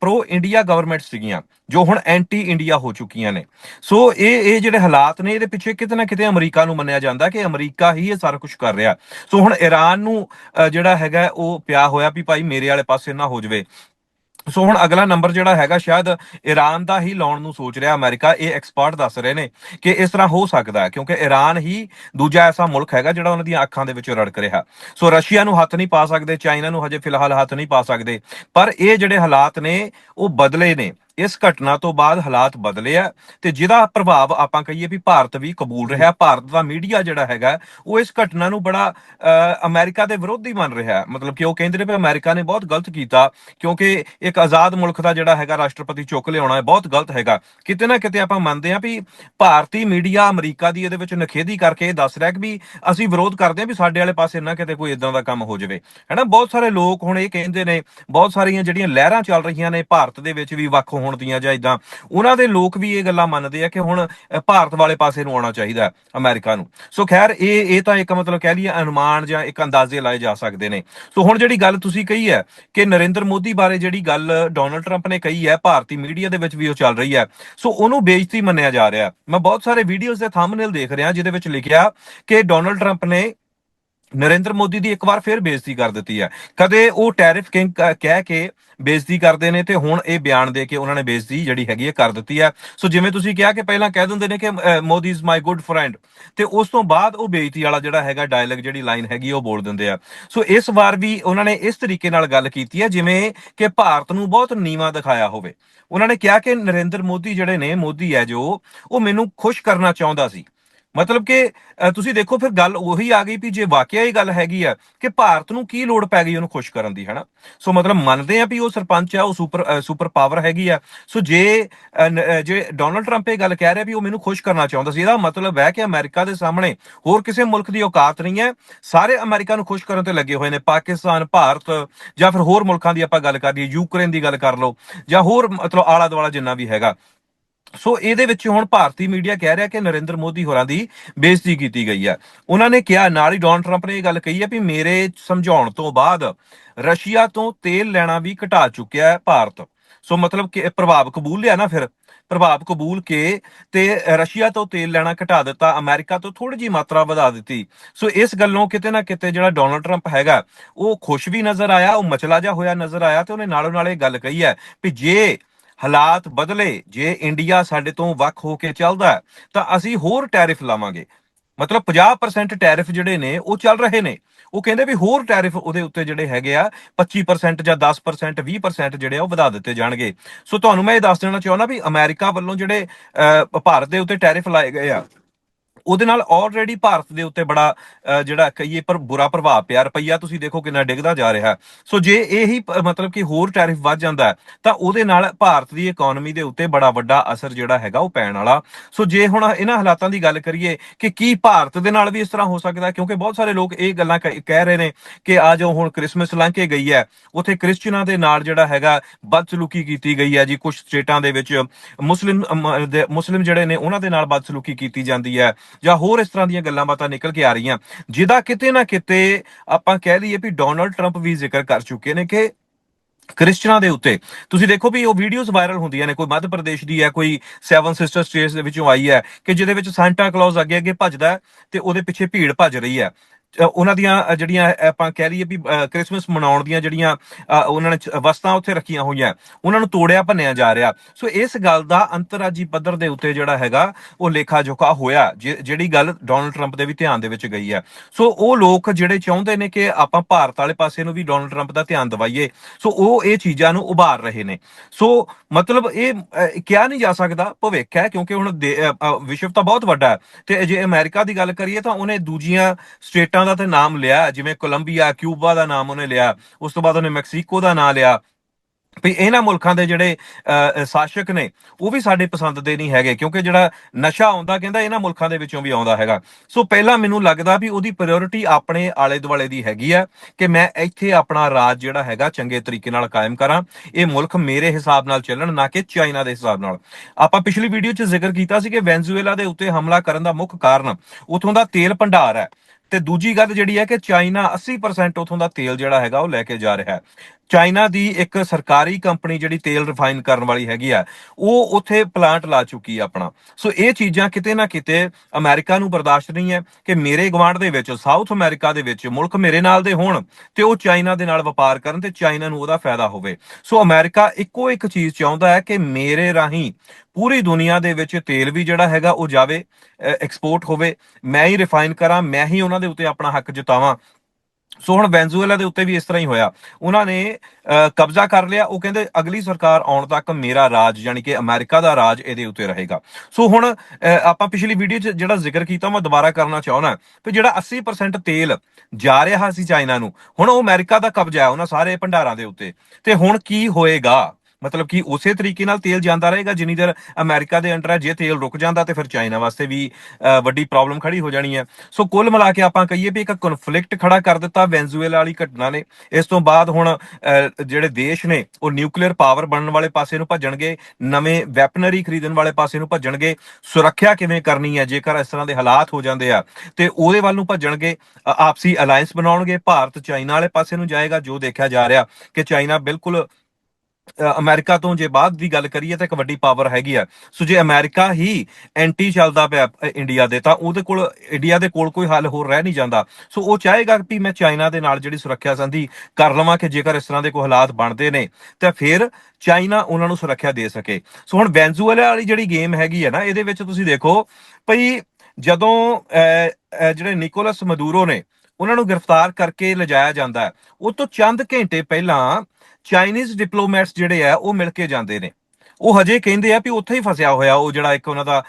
pro India government ਸੀਗੀਆਂ ਜੋ ਹੁਣ ਐਂਟੀ ਇੰਡੀਆ ਹੋ ਚੁੱਕੀਆਂ ਨੇ। ਸੋ ਇਹ ਇਹ ਜਿਹੜੇ ਹਾਲਾਤ ਨੇ ਇਹਦੇ ਪਿੱਛੇ ਕਿਤੇ ਨਾ ਕਿਤੇ ਅਮਰੀਕਾ ਨੂੰ ਮੰਨਿਆ ਜਾਂਦਾ ਕਿ ਅਮਰੀਕਾ ਹੀ ਇਹ ਸਾਰਾ ਕੁਝ ਕਰ ਰਿਹਾ। ਸੋ ਹੁਣ ਈਰਾਨ ਨੂੰ ਅ, ਜਿਹੜਾ ਹੈਗਾ ਉਹ ਪਿਆ ਹੋਇਆ ਵੀ ਭਾਈ ਮੇਰੇ ਵਾਲੇ ਪਾਸੇ ਨਾ ਹੋ ਜਾਵੇ। ਸੋ ਹੁਣ ਅਗਲਾ ਨੰਬਰ ਜਿਹੜਾ ਹੈਗਾ ਸ਼ਾਇਦ ਈਰਾਨ ਦਾ ਹੀ ਲਾਉਣ ਨੂੰ ਸੋਚ ਰਿਹਾ ਅਮਰੀਕਾ, ਇਹ ਐਕਸਪਰਟ ਦੱਸ ਰਹੇ ਨੇ ਕਿ ਇਸ ਤਰ੍ਹਾਂ ਹੋ ਸਕਦਾ ਹੈ, ਕਿਉਂਕਿ ਈਰਾਨ ਹੀ ਦੂਜਾ ਐਸਾ ਮੁਲਕ ਹੈਗਾ ਜਿਹੜਾ ਉਹਨਾਂ ਦੀਆਂ ਅੱਖਾਂ ਦੇ ਵਿੱਚ ਰੜਕ ਰਿਹਾ। ਸੋ ਰਸ਼ੀਆ ਨੂੰ ਹੱਥ ਨਹੀਂ ਪਾ ਸਕਦੇ, ਚਾਈਨਾ ਨੂੰ ਹਜੇ ਫਿਲਹਾਲ ਹੱਥ ਨਹੀਂ ਪਾ ਸਕਦੇ, ਪਰ ਇਹ ਜਿਹੜੇ ਹਾਲਾਤ ਨੇ, ਉਹ ਬਦਲੇ ਨੇ। ਇਸ ਘਟਨਾ ਤੋਂ ਬਾਅਦ ਹਾਲਾਤ ਬਦਲੇ ਆ ਤੇ ਜਿਹਦਾ ਪ੍ਰਭਾਵ ਆਪਾਂ ਕਹੀਏ ਵੀ ਭਾਰਤ ਵੀ ਕਬੂਲ ਰਿਹਾ ਭਾਰਤ ਦਾ ਮੀਡੀਆ ਜਿਹੜਾ ਹੈਗਾ ਉਹ ਇਸ ਘਟਨਾ ਨੂੰ ਬੜਾ ਅ, ਅਮਰੀਕਾ ਦੇ ਵਿਰੋਧੀ ਮੰਨ ਰਿਹਾ ਮਤਲਬ ਕਿ ਉਹ ਕਹਿੰਦੇ ਨੇ ਵੀ ਅਮਰੀਕਾ ਨੇ ਬਹੁਤ ਗਲਤ ਕੀਤਾ ਕਿਉਂਕਿ ਇੱਕ ਆਜ਼ਾਦ ਮੁਲਕ ਦਾ ਜਿਹੜਾ ਹੈਗਾ ਰਾਸ਼ਟਰਪਤੀ ਚੁੱਕ ਲਿਆਉਣਾ ਬਹੁਤ ਗਲਤ ਹੈਗਾ। ਕਿਤੇ ਨਾ ਕਿਤੇ ਆਪਾਂ ਮੰਨਦੇ ਹਾਂ ਵੀ ਭਾਰਤੀ ਮੀਡੀਆ ਅਮਰੀਕਾ ਦੀ ਇਹਦੇ ਵਿੱਚ ਨਖੇਦੀ ਕਰਕੇ ਇਹ ਦੱਸ ਰਿਹਾ ਕਿ ਵੀ ਅਸੀਂ ਵਿਰੋਧ ਕਰਦੇ ਹਾਂ ਵੀ ਸਾਡੇ ਵਾਲੇ ਪਾਸੇ ਨਾ ਕਿਤੇ ਕੋਈ ਇਦਾਂ ਦਾ ਕੰਮ ਹੋ ਜਾਵੇ। ਹੈਨਾ ਬਹੁਤ ਸਾਰੇ ਲੋਕ ਹੁਣ ਇਹ ਕਹਿੰਦੇ ਨੇ ਬਹੁਤ ਸਾਰੀਆਂ ਜਿਹੜੀਆਂ ਲਹਿਰਾਂ ਚੱਲ ਰਹੀਆਂ ਨੇ ਭਾਰਤ ਦੇ ਵਿੱਚ ਵੀ ਵੱਖ ਹੋਣ ਦੀਆਂ ਜਾਂ ਇਦਾਂ ਉਹਨਾਂ ਦੇ ਲੋਕ ਵੀ ਇਹ ਗੱਲਾਂ ਮੰਨਦੇ ਆ ਕਿ ਹੁਣ ਭਾਰਤ ਵਾਲੇ ਪਾਸੇ ਨੂੰ ਆਉਣਾ ਚਾਹੀਦਾ ਅਮਰੀਕਾ ਨੂੰ। ਸੋ ਖੈਰ, ਇਹ ਇਹ ਤਾਂ ਇੱਕ ਮਤਲਬ ਕਹਿ ਲਈਏ ਅਨੁਮਾਨ ਜਾਂ ਇੱਕ ਅੰਦਾਜ਼ੇ ਲਾਏ ਜਾ ਸਕਦੇ ਨੇ। ਸੋ ਹੁਣ ਜਿਹੜੀ ਗੱਲ ਤੁਸੀਂ ਕਹੀ ਹੈ ਕਿ ਨਰਿੰਦਰ ਮੋਦੀ ਬਾਰੇ ਜਿਹੜੀ ਗੱਲ ਡੋਨਲਡ ਟਰੰਪ ਨੇ ਕਹੀ ਹੈ, ਭਾਰਤੀ ਮੀਡੀਆ ਦੇ ਵਿੱਚ ਵੀ ਉਹ ਚੱਲ ਰਹੀ ਹੈ। ਸੋ ਉਹਨੂੰ ਬੇਇੱਜ਼ਤੀ ਮੰਨਿਆ ਜਾ ਰਿਹਾ ਮੈਂ ਬਹੁਤ ਸਾਰੇ ਵੀਡੀਓਜ਼ ਦੇ ਥੰਬਨੇਲ ਦੇਖ ਰਿਹਾ, ਜਿਹਦੇ ਵਿੱਚ ਲਿਖਿਆ ਕਿ ਡੋਨਲਡ ਟਰੰਪ ਨੇ ਨਰਿੰਦਰ ਮੋਦੀ ਦੀ ਇੱਕ ਵਾਰ ਫਿਰ ਬੇਇੱਜ਼ਤੀ ਕਰ ਦਿੱਤੀ ਹੈ। ਕਦੇ ਉਹ ਟੈਰਿਫ ਕਿੰਗ ਕਹਿ ਕੇ ਬੇਇੱਜ਼ਤੀ ਕਰਦੇ ਨੇ ਤੇ ਹੁਣ ਇਹ ਬਿਆਨ ਦੇ ਕੇ ਉਹਨਾਂ ਨੇ ਬੇਇੱਜ਼ਤੀ ਜਿਹੜੀ ਹੈਗੀ ਹੈ ਕਰ ਦਿੱਤੀ ਹੈ। ਸੋ ਜਿਵੇਂ ਤੁਸੀਂ ਕਿਹਾ ਕਿ ਪਹਿਲਾਂ ਕਹਿ ਦਿੰਦੇ ਨੇ ਕਿ Modi is my good friend ਤੇ ਉਸ ਤੋਂ ਬਾਅਦ ਉਹ ਬੇਇੱਜ਼ਤੀ ਵਾਲਾ ਜਿਹੜਾ ਹੈਗਾ ਡਾਇਲੌਗ ਜਿਹੜੀ ਲਾਈਨ ਹੈਗੀ ਉਹ ਬੋਲ ਦਿੰਦੇ ਆ। ਸੋ ਇਸ ਵਾਰ ਵੀ ਉਹਨਾਂ ਨੇ ਇਸ ਤਰੀਕੇ ਨਾਲ ਗੱਲ ਕੀਤੀ ਹੈ ਜਿਵੇਂ ਕਿ ਭਾਰਤ ਨੂੰ ਬਹੁਤ ਨੀਵਾਂ ਦਿਖਾਇਆ ਹੋਵੇ। ਉਹਨਾਂ ਨੇ ਕਿਹਾ ਕਿ ਨਰਿੰਦਰ ਮੋਦੀ ਜਿਹੜੇ ਨੇ, ਮੋਦੀ ਹੈ ਜੋ, ਉਹ ਮੈਨੂੰ ਖੁਸ਼ ਕਰਨਾ ਚਾਹੁੰਦਾ ਸੀ। ਮਤਲਬ ਕਿ ਤੁਸੀਂ ਦੇਖੋ ਫਿਰ ਗੱਲ ਉਹੀ ਆ ਗਈ ਵੀ ਜੇ ਵਾਕਿਆ ਇਹ ਗੱਲ ਹੈਗੀ ਆ ਕਿ ਭਾਰਤ ਨੂੰ ਕੀ ਲੋੜ ਪੈ ਗਈ ਉਹਨੂੰ ਖੁਸ਼ ਕਰਨ ਦੀ, ਹਨਾ? ਸੋ ਮਤਲਬ ਮੰਨਦੇ ਆ ਵੀ ਉਹ ਸਰਪੰਚ ਆ, ਉਹ ਸੁਪਰ ਸੁਪਰ ਪਾਵਰ ਹੈਗੀ ਆ। ਸੋ ਜੇ ਜੇ ਡੋਨਲਡ ਟਰੰਪ ਇਹ ਗੱਲ ਕਹਿ ਰਿਹਾ ਵੀ ਉਹ ਮੈਨੂੰ ਖੁਸ਼ ਕਰਨਾ ਚਾਹੁੰਦਾ ਸੀ, ਇਹਦਾ ਮਤਲਬ ਹੈ ਕਿ ਅਮਰੀਕਾ ਦੇ ਸਾਹਮਣੇ ਹੋਰ ਕਿਸੇ ਮੁਲਕ ਦੀ ਔਕਾਤ ਨਹੀਂ ਹੈ। ਸਾਰੇ ਅਮਰੀਕਾ ਨੂੰ ਖੁਸ਼ ਕਰਨ ਤੇ ਲੱਗੇ ਹੋਏ ਨੇ, ਪਾਕਿਸਤਾਨ, ਭਾਰਤ ਜਾਂ ਫਿਰ ਹੋਰ ਮੁਲਕਾਂ ਦੀ ਆਪਾਂ ਗੱਲ ਕਰ ਲਈਏ, ਯੂਕਰੇਨ ਦੀ ਗੱਲ ਕਰ ਲਓ ਜਾਂ ਹੋਰ ਮਤਲਬ ਆਲਾ ਦੁਆਲਾ ਜਿੰਨਾ ਵੀ ਹੈਗਾ। ਸੋ ਇਹਦੇ ਵਿੱਚ ਹੁਣ ਭਾਰਤੀ ਮੀਡੀਆ ਕਹਿ ਰਿਹਾ ਕਿ ਨਰਿੰਦਰ ਮੋਦੀ ਹੋਰਾਂ ਦੀ ਬੇਇੱਜ਼ਤੀ ਕੀਤੀ ਗਈ ਹੈ ਉਹਨਾਂ ਨੇ ਕਿਹਾ, ਨਾਲ ਹੀ ਡੋਨਲਡ ਟਰੰਪ ਨੇ ਇਹ ਗੱਲ ਕਹੀ ਹੈ ਵੀ ਮੇਰੇ ਸਮਝਾਉਣ ਤੋਂ ਬਾਅਦ ਰਸ਼ੀਆ ਤੋਂ ਤੇਲ ਲੈਣਾ ਵੀ ਘਟਾ ਚੁੱਕਿਆ ਹੈ ਭਾਰਤ। ਸੋ ਮਤਲਬ ਕਿ ਪ੍ਰਭਾਵ ਕਬੂਲ ਲਿਆ ਨਾ ਫਿਰ। ਪ੍ਰਭਾਵ ਕਬੂਲ ਕੇ ਤੇ ਰਸ਼ੀਆ ਤੋਂ ਤੇਲ ਲੈਣਾ ਘਟਾ ਦਿੱਤਾ, ਅਮਰੀਕਾ ਤੋਂ ਥੋੜੀ ਜੀ ਮਾਤਰਾ ਵਧਾ ਦਿੱਤੀ। ਸੋ ਇਸ ਗੱਲੋਂ ਕਿਤੇ ਨਾ ਕਿਤੇ ਜਿਹੜਾ ਡੋਨਲਡ ਟਰੰਪ ਹੈਗਾ, ਉਹ ਖੁਸ਼ ਵੀ ਨਜ਼ਰ ਆਇਆ, ਉਹ ਮਚਲਾ ਜਾ ਹੋਇਆ ਨਜ਼ਰ ਆਇਆ ਤੇ ਉਹਨੇ ਨਾਲੋਂ ਨਾਲ ਇਹ ਗੱਲ ਕਹੀ ਹੈ ਵੀ ਜੇ ਹਾਲਾਤ ਬਦਲੇ ਜੇ ਇੰਡੀਆ ਸਾਡੇ ਤੋਂ ਵੱਖ ਹੋ ਕੇ ਚੱਲਦਾ ਤਾਂ ਅਸੀਂ ਹੋਰ ਟੈਰਿਫ ਲਾਵਾਂਗੇ। ਮਤਲਬ 50% ਟੈਰਿਫ ਜਿਹੜੇ ਨੇ ਉਹ ਚੱਲ ਰਹੇ ਨੇ। ਉਹ ਕਹਿੰਦੇ ਵੀ ਹੋਰ ਟੈਰਿਫ ਉਹਦੇ ਉੱਤੇ ਜਿਹੜੇ ਹੈਗੇ ਆ 25% ਜਾਂ 10% 20% ਜਿਹੜੇ ਆ ਉਹ ਵਧਾ ਦਿੱਤੇ ਜਾਣਗੇ। ਸੋ ਤੁਹਾਨੂੰ ਮੈਂ ਇਹ ਦੱਸ ਦੇਣਾ ਚਾਹੁੰਦਾ ਵੀ ਅਮਰੀਕਾ ਵੱਲੋਂ ਜਿਹੜੇ ਅਹ, ਭਾਰਤ ਦੇ ਉੱਤੇ ਟੈਰਿਫ ਲਾਏ ਗਏ ਆ ਉਹਦੇ ਨਾਲ ਆਲਰੇਡੀ ਭਾਰਤ ਦੇ ਉੱਤੇ ਬੜਾ ਅਹ, ਜਿਹੜਾ ਕਹੀਏ ਪਰ ਬੁਰਾ ਪ੍ਰਭਾਵ ਪਿਆ। ਰੁਪਈਆ ਤੁਸੀਂ ਦੇਖੋ ਕਿੰਨਾ ਡਿੱਗਦਾ ਜਾ ਰਿਹਾ। ਸੋ ਜੇ ਇਹੀ ਮਤਲਬ ਕਿ ਹੋਰ ਟੈਰਿਫ ਵੱਧ ਜਾਂਦਾ ਤਾਂ ਉਹਦੇ ਨਾਲ ਭਾਰਤ ਦੀ ਇਕਨੋਮੀ ਦੇ ਉੱਤੇ ਬੜਾ ਵੱਡਾ ਅਸਰ ਜਿਹੜਾ ਹੈਗਾ ਉਹ ਪੈਣ ਵਾਲਾ। ਸੋ ਜੇ ਹੁਣ ਇਹਨਾਂ ਹਾਲਾਤਾਂ ਦੀ ਗੱਲ ਕਰੀਏ ਕਿ ਕੀ ਭਾਰਤ ਦੇ ਨਾਲ ਵੀ ਇਸ ਤਰ੍ਹਾਂ ਹੋ ਸਕਦਾ ਕਿਉਂਕਿ ਬਹੁਤ ਸਾਰੇ ਲੋਕ ਇਹ ਗੱਲਾਂ ਕ- ਕਹਿ ਰਹੇ ਨੇ ਕਿ ਆ ਜੋ ਹੁਣ ਕ੍ਰਿਸਮਸ ਲੰਘ ਕੇ ਗਈ ਹੈ ਉੱਥੇ ਕ੍ਰਿਸਚੀਅਨਾਂ ਦੇ ਨਾਲ ਜਿਹੜਾ ਹੈਗਾ ਬਦਸਲੂਕੀ ਕੀਤੀ ਗਈ ਹੈ ਜੀ ਕੁਝ ਸਟੇਟਾਂ ਦੇ ਵਿੱਚ। ਮੁਸਲਿਮ ਮੁਸਲਿਮ ਜਿਹੜੇ ਨੇ ਉਹਨਾਂ ਦੇ ਨਾਲ ਬਦਸਲੂਕੀ ਕੀਤੀ ਜਾਂਦੀ ਹੈ। ਜਾਂ ਹੋਰ ਇਸ ਤਰ੍ਹਾਂ ਦੀਆਂ ਗੱਲਾਂ ਬਾਤਾਂ ਨਿਕਲ ਕੇ ਆ ਰਹੀਆਂ। ਜਿਹਦਾ ਕਿਤੇ ਨਾ ਕਿਤੇ ਆਪਾਂ ਕਹਿ ਲਈਏ ਵੀ ਡੋਨਲਡ ਟਰੰਪ ਵੀ ਜ਼ਿਕਰ ਕਰ ਚੁੱਕੇ ਨੇ ਕਿ ਕ੍ਰਿਸਚਨਾਂ ਦੇ ਉੱਤੇ। ਤੁਸੀਂ ਦੇਖੋ ਵੀ ਉਹ ਵੀਡੀਓਜ਼ ਵਾਇਰਲ ਹੁੰਦੀਆਂ ਨੇ, ਕੋਈ ਮੱਧ ਪ੍ਰਦੇਸ਼ ਦੀ ਹੈ, ਕੋਈ ਸੈਵਨ ਸਿਸਟਰ ਸਟੇਟਸ ਦੇ ਵਿੱਚੋਂ ਆਈ ਹੈ, ਕਿ ਜਿਹਦੇ ਵਿੱਚ ਸੈਂਟਾ ਕਲੌਜ਼ ਅੱਗੇ ਅੱਗੇ ਭੱਜਦਾ ਤੇ ਉਹਦੇ ਪਿੱਛੇ ਭੀੜ ਭੱਜ ਰਹੀ ਹੈ। ਉਹਨਾਂ ਦੀਆਂ ਜਿਹੜੀਆਂ ਆਪਾਂ ਕਹਿ ਲਈਏ ਵੀ ਅ, ਕ੍ਰਿਸਮਸ ਮਨਾਉਣ ਦੀਆਂ ਜਿਹੜੀਆਂ ਉਹਨਾਂ ਨੇ ਵਸਤਾਂ ਉੱਥੇ ਰੱਖੀਆਂ ਹੋਈਆਂ ਉਹਨਾਂ ਨੂੰ ਤੋੜਿਆ ਭੰਨਿਆ ਜਾ ਰਿਹਾ। ਸੋ ਇਸ ਗੱਲ ਦਾ ਅੰਤਰਰਾਜੀ ਪੱਧਰ ਦੇ ਉੱਤੇ ਜਿਹੜਾ ਹੈਗਾ ਉਹ ਲੇਖਾ ਜੋਖਾ ਹੋਇਆ ਜਿਹੜੀ ਗੱਲ ਡੋਨਲਡ ਟਰੰਪ ਦੇ ਵੀ ਧਿਆਨ ਦੇ ਵਿੱਚ ਗਈ ਹੈ। ਸੋ ਉਹ ਲੋਕ ਜਿਹੜੇ ਚਾਹੁੰਦੇ ਨੇ ਕਿ ਆਪਾਂ ਭਾਰਤ ਵਾਲੇ ਪਾਸੇ ਨੂੰ ਵੀ ਡੋਨਲਡ ਟਰੰਪ ਦਾ ਧਿਆਨ ਦਿਵਾਈਏ ਸੋ ਉਹ ਇਹ ਚੀਜ਼ਾਂ ਨੂੰ ਉਭਾਰ ਰਹੇ ਨੇ। ਸੋ ਮਤਲਬ ਇਹ ਕਿਹਾ ਨਹੀਂ ਜਾ ਸਕਦਾ ਭਵਿੱਖ ਹੈ ਕਿਉਂਕਿ ਹੁਣ ਦੇ- ਵਿਸ਼ਵ ਤਾਂ ਬਹੁਤ ਵੱਡਾ ਹੈ। ਤੇ ਜੇ ਅਮਰੀਕਾ ਦੀ ਗੱਲ ਕਰੀਏ ਤਾਂ ਉਹਨੇ ਦੂਜੀਆਂ ਸਟੇਟਾਂ ਦਾ ਤੇ ਨਾਮ ਲਿਆ, ਜਿਵੇਂ ਕੋਲੰਬੀਆ, ਕਿਊਬਾ ਦਾ ਨਾਮ ਉਹਨੇ ਲਿਆ, ਉਸ ਤੋਂ ਬਾਅਦ ਉਹਨੇ ਮੈਕਸੀਕੋ ਦਾ ਨਾਮ ਲਿਆ। ਵੀ ਇਹਨਾਂ ਮੁਲਕਾਂ ਦੇ ਜਿਹੜੇ ਸ਼ਾਸਕ ਨੇ, ਉਹ ਵੀ ਸਾਡੇ ਪਸੰਦ ਦੇ ਨਹੀਂ ਹੈਗੇ, ਕਿਉਂਕਿ ਜਿਹੜਾ ਨਸ਼ਾ ਆਉਂਦਾ ਕਹਿੰਦਾ ਇਹਨਾਂ ਮੁਲਕਾਂ ਦੇ ਵਿੱਚੋਂ ਵੀ ਆਉਂਦਾ ਹੈਗਾ। ਸੋ ਪਹਿਲਾਂ ਮੈਨੂੰ ਲੱਗਦਾ ਵੀ ਉਹਦੀ ਪ੍ਰਾਇੋਰਟੀ ਆਪਣੇ ਆਲੇ ਦੁਆਲੇ ਦੀ ਹੈਗੀ ਆ, ਕਿ ਮੈਂ ਇੱਥੇ ਆਪਣਾ ਰਾਜ ਜਿਹੜਾ ਹੈਗਾ ਚੰਗੇ ਤਰੀਕੇ ਨਾਲ ਕਾਇਮ ਕਰਾਂ, ਇਹ ਮੁਲਕ ਮੇਰੇ ਹਿਸਾਬ ਨਾਲ ਚੱਲਣ, ਨਾ ਕਿ ਚਾਈਨਾ ਦੇ ਹਿਸਾਬ ਨਾਲ। ਆਪਾਂ ਪਿਛਲੀ ਵੀਡੀਓ 'ਚ ਜ਼ਿਕਰ ਕੀਤਾ ਸੀ ਕਿ ਵੈਨਜ਼ੂਏਲਾ ਦੇ ਉੱਤੇ ਹਮਲਾ ਕਰਨ ਦਾ ਮੁੱਖ ਕਾਰਨ ਉਥੋਂ ਦਾ ਤੇਲ ਭੰਡਾਰ ਹੈ। ਤੇ ਦੂਜੀ ਗੱਲ ਜਿਹੜੀ ਹੈ ਕਿ ਚਾਈਨਾ 80% ਉਥੋਂ ਦਾ ਤੇਲ ਜਿਹੜਾ ਹੈਗਾ ਉਹ ਲੈ ਕੇ ਜਾ ਰਿਹਾ ਹੈ। ਚਾਈਨਾ ਦੀ ਇੱਕ ਸਰਕਾਰੀ ਕੰਪਨੀ ਜਿਹੜੀ ਤੇਲ ਰਿਫਾਈਨ ਕਰਨ ਵਾਲੀ ਹੈਗੀ ਆ, ਉਹ ਉੱਥੇ ਪਲਾਂਟ ਲਾ ਚੁੱਕੀ ਆ ਆਪਣਾ। ਸੋ ਇਹ ਚੀਜ਼ਾਂ ਕਿਤੇ ਨਾ ਕਿਤੇ ਅਮਰੀਕਾ ਨੂੰ ਬਰਦਾਸ਼ਤ ਨਹੀਂ ਹੈ ਕਿ ਮੇਰੇ ਗਵਾਂਢ ਦੇ ਵਿੱਚ ਸਾਊਥ ਅਮਰੀਕਾ ਦੇ ਵਿੱਚ ਮੁਲਕ ਮੇਰੇ ਨਾਲ ਦੇ ਹੋਣ ਤੇ ਉਹ ਚਾਈਨਾ ਦੇ ਨਾਲ ਵਪਾਰ ਕਰਨ ਤੇ ਚਾਈਨਾ ਨੂੰ ਉਹਦਾ ਫਾਇਦਾ ਹੋਵੇ। ਸੋ ਅਮਰੀਕਾ ਇੱਕੋ ਇੱਕ ਚੀਜ਼ ਚਾਹੁੰਦਾ ਹੈ ਕਿ ਮੇਰੇ ਰਾਹੀਂ ਪੂਰੀ ਦੁਨੀਆ ਦੇ ਵਿੱਚ ਤੇਲ ਵੀ ਜਿਹੜਾ ਹੈਗਾ ਉਹ ਜਾਵੇ ਐਕਸਪੋਰਟ ਹੋਵੇ। ਮੈਂ ਹੀ ਰਿਫਾਈਨ ਕਰਾਂ, ਮੈਂ ਹੀ ਉਹਨਾਂ ਦੇ ਉੱਤੇ ਆਪਣਾ ਹੱਕ ਜਤਾਵਾਂ। ਸੋ ਹੁਣ ਵੈਨਜ਼ੂਏਲਾ ਦੇ ਉੱਤੇ ਵੀ ਇਸ ਤਰ੍ਹਾਂ ਹੀ ਹੋਇਆ। ਉਹਨਾਂ ਨੇ ਕਬਜ਼ਾ ਕਰ ਲਿਆ। ਉਹ ਕਹਿੰਦੇ ਅਗਲੀ ਸਰਕਾਰ ਆਉਣ ਤੱਕ ਮੇਰਾ ਰਾਜ ਯਾਨੀ ਕਿ ਅਮਰੀਕਾ ਦਾ ਰਾਜ ਇਹਦੇ ਉੱਤੇ ਰਹੇਗਾ। ਸੋ ਹੁਣ ਅ, ਆਪਾਂ ਪਿਛਲੀ ਵੀਡੀਓ 'ਚ ਜਿਹੜਾ ਜ਼ਿਕਰ ਕੀਤਾ ਮੈਂ ਦੁਬਾਰਾ ਕਰਨਾ ਚਾਹੁੰਦਾ ਕਿ ਜਿਹੜਾ 80% ਤੇਲ ਜਾ ਰਿਹਾ ਸੀ ਚਾਈਨਾ ਨੂੰ ਹੁਣ ਉਹ ਅਮਰੀਕਾ ਦਾ ਕਬਜ਼ਾ ਹੈ ਉਹਨਾਂ ਸਾਰੇ ਭੰਡਾਰਾਂ ਦੇ ਉੱਤੇ। ਤੇ ਹੁਣ ਕੀ ਹੋਏਗਾ? ਮਤਲਬ ਕਿ ਉਸੇ ਤਰੀਕੇ ਨਾਲ ਤੇਲ ਜਾਂਦਾ ਰਹੇਗਾ, ਜਿੰਨੀ ਦੇਰ ਅਮਰੀਕਾ ਦੇ ਅੰਡਰ ਹੈ ਜੇ ਤੇਲ ਰੁਕ ਜਾਂਦਾ ਤੇ ਫਿਰ ਚਾਈਨਾ ਵਾਸਤੇ ਵੀ ਵੱਡੀ ਪ੍ਰੋਬਲਮ ਖੜੀ ਹੋ ਜਾਣੀ ਹੈ। ਸੋ ਕੁੱਲ ਮਿਲਾ ਕੇ ਆਪਾਂ ਕਹੀਏ ਵੀ ਇੱਕ ਕਨਫਲਿਕਟ ਖੜਾ ਕਰ ਦਿੱਤਾ ਵੈਨਜ਼ੂਏਲਾ ਵਾਲੀ ਘਟਨਾ ਨੇ। ਇਸ ਤੋਂ ਬਾਅਦ ਹੁਣ ਜਿਹੜੇ ਦੇਸ਼ ਨੇ, ਉਹ ਨਿਊਕਲੀਅਰ ਪਾਵਰ ਬਣਨ ਵਾਲੇ ਪਾਸੇ ਨੂੰ ਭੱਜਣਗੇ, ਨਵੇਂ ਵੈਪਨਰੀ ਖਰੀਦਣ ਵਾਲੇ ਪਾਸੇ ਨੂੰ ਭੱਜਣਗੇ। ਸੁਰੱਖਿਆ ਕਿਵੇਂ ਕਰਨੀ ਹੈ, ਜੇਕਰ ਇਸ ਤਰ੍ਹਾਂ ਦੇ ਹਾਲਾਤ ਹੋ ਜਾਂਦੇ ਆ, ਤੇ ਉਹਦੇ ਵੱਲ ਨੂੰ ਭੱਜਣਗੇ ਆਪਸੀ ਅਲਾਈਅੰਸ ਬਣਾਉਣਗੇ। ਭਾਰਤ ਚਾਈਨਾ ਵਾਲੇ ਪਾਸੇ ਨੂੰ ਜਾਏਗਾ, ਜੋ ਦੇਖਿਆ ਜਾ ਰਿਹਾ ਕਿ ਚਾਈਨਾ ਬਿਲਕੁਲ ਅਮਰੀਕਾ ਤੋਂ ਜੇ ਬਾਅਦ ਦੀ ਗੱਲ ਕਰੀਏ ਤਾਂ ਇੱਕ ਵੱਡੀ ਪਾਵਰ ਹੈਗੀ ਆ। ਸੋ ਜੇ ਅਮਰੀਕਾ ਹੀ ਐਂਟੀ ਚੱਲਦਾ ਪਿਆ ਇੰਡੀਆ ਦੇ, ਤਾਂ ਉਹਦੇ ਕੋਲ, ਇੰਡੀਆ ਦੇ ਕੋਲ ਕੋਈ ਹੱਲ ਹੋਰ ਰਹਿ ਨਹੀਂ ਜਾਂਦਾ। ਸੋ ਉਹ ਚਾਹੇਗਾ ਕਿ ਮੈਂ ਚਾਈਨਾ ਦੇ ਨਾਲ ਜਿਹੜੀ ਸੁਰੱਖਿਆ ਸੰਧੀ ਕਰ ਲਵਾਂ ਕਿ ਜੇਕਰ ਇਸ ਤਰ੍ਹਾਂ ਦੇ ਕੋਈ ਹਾਲਾਤ ਬਣਦੇ ਨੇ, ਤਾਂ ਫਿਰ ਚਾਈਨਾ ਉਹਨਾਂ ਨੂੰ ਸੁਰੱਖਿਆ ਦੇ ਸਕੇ। ਸੋ ਹੁਣ ਵੈਨਜ਼ੂਏਲਾ ਵਾਲੀ ਜਿਹੜੀ ਗੇਮ ਹੈਗੀ ਹੈ ਨਾ, ਇਹਦੇ ਵਿੱਚ ਤੁਸੀਂ ਦੇਖੋ ਭਈ ਜਦੋਂ ਜਿਹੜੇ ਨਿਕੋਲਸ ਮਦੂਰੋ ਨੇ, ਉਹਨਾਂ ਨੂੰ ਗ੍ਰਿਫਤਾਰ ਕਰਕੇ ਲਿਜਾਇਆ ਜਾਂਦਾ ਉਹ ਤੋਂ ਚੰਦ ਘੰਟੇ ਪਹਿਲਾਂ ਚਾਈਨੀਜ਼ ਡਿਪਲੋਮੈਟਸ ਜਿਹੜੇ ਆ, ਉਹ ਮਿਲ ਕੇ ਜਾਂਦੇ ਨੇ। ਉਹ ਹਜੇ ਕਹਿੰਦੇ ਆ ਵੀ ਉੱਥੇ ਹੀ ਫਸਿਆ ਹੋਇਆ ਉਹ ਜਿਹੜਾ ਇੱਕ ਉਹਨਾਂ ਦਾ